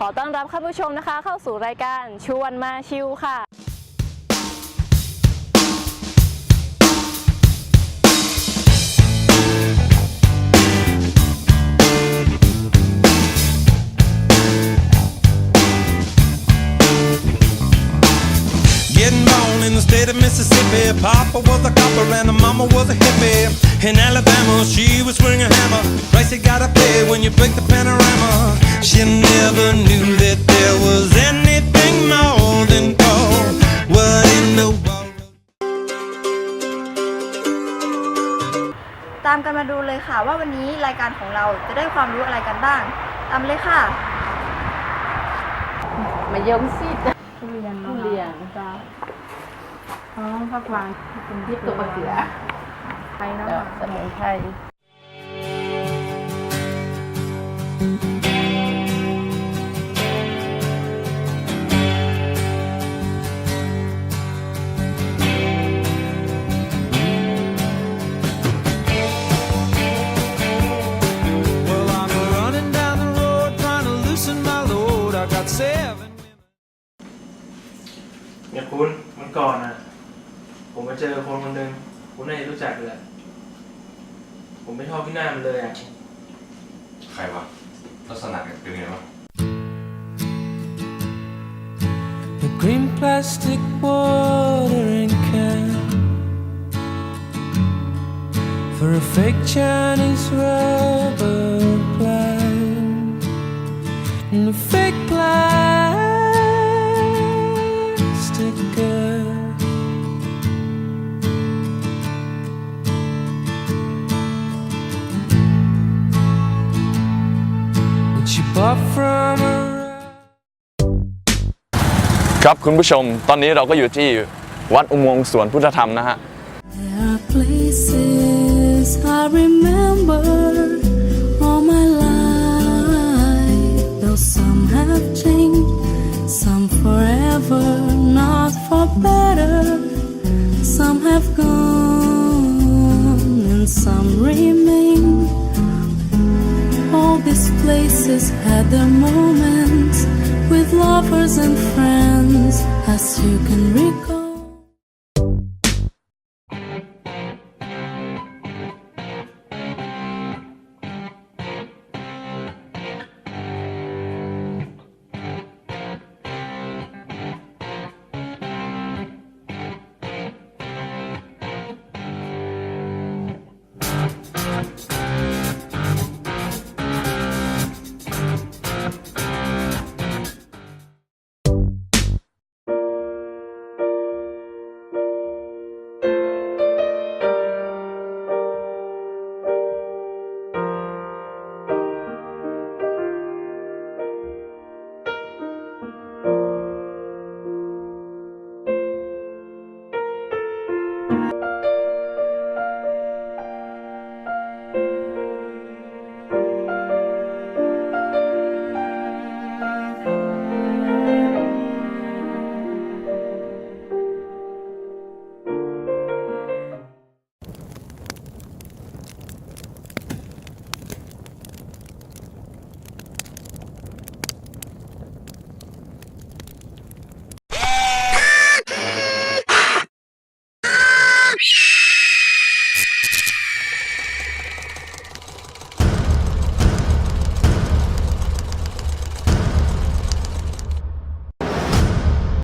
ขอต้อนรับคุณผู้ชมนะคะเข้าสู่รายการชวนมาชิวค่ะ state of Mississippi. Papa was a copper and h e mama was a hippie. In Alabama, she was swinging a hammer. Price you gotta pay when you break the panorama. She never knew that there was anything more than gold. What in the world? ตามกันมาดูเลยค่ะว่าวันนี้รายการของเราจะได้ความรู้อะไรกันบ้าง ตามเลยค่ะ มาเยิ้มซีดทุเรียนทุเรียนจ้าอ๋อผักหวานเป็นพริกตัวเสือไทยเนาะ สมุนไพรเนี่ยคุณมันก่อนอ่ะผมมาเจอคนคนหนึ่งคุณน่าจะรู้จักเลย ผมไม่ชอบพี่หน้ามันเลยอ่ะ ใครวะ ลักษณะเป็นยังไงวะ A green plastic watering can for a fake Chinese rubber plant. ครับคุณผู้ชม ตอนนี้เราก็อยู่ที่วัดอุโมงค์สวนพุทธธรรมนะฮะ Some have gone and some remain. faces had their moments with lovers and friends, as you can recall.